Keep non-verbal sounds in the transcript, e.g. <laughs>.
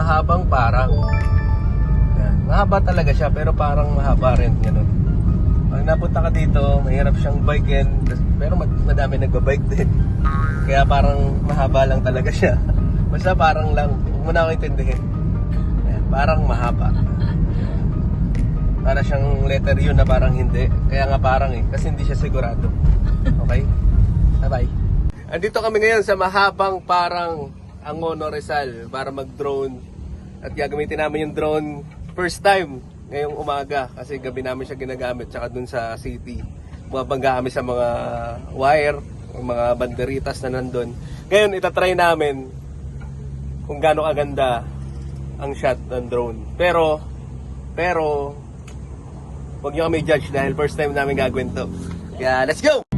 mahabang parang. Yan. Mahaba talaga siya pero parang mahaba rin ganun. Pag napunta ka dito, mahirap siyang bikein pero mad- madami nagbabike din. Kaya parang mahaba lang talaga siya. <laughs> Basta parang lang, huwag mo na ako intindihin. Yan, parang mahaba. Para siyang letter yun na parang hindi. Kaya nga parang eh, kasi hindi siya sigurado. Okay? Bye-bye. Andito kami ngayon sa mahabang parang Angono Rizal para mag-drone. At gagamitin namin yung drone first time ngayong umaga kasi gabi namin siya ginagamit tsaka dun sa city. Bumabangga kami sa mga wire, mga banderitas na nandun. Ngayon itatry namin kung gaano kaganda ang shot ng drone. Pero, pero, Huwag nyo kami judge dahil first time namin gagawin to. Kaya, let's go!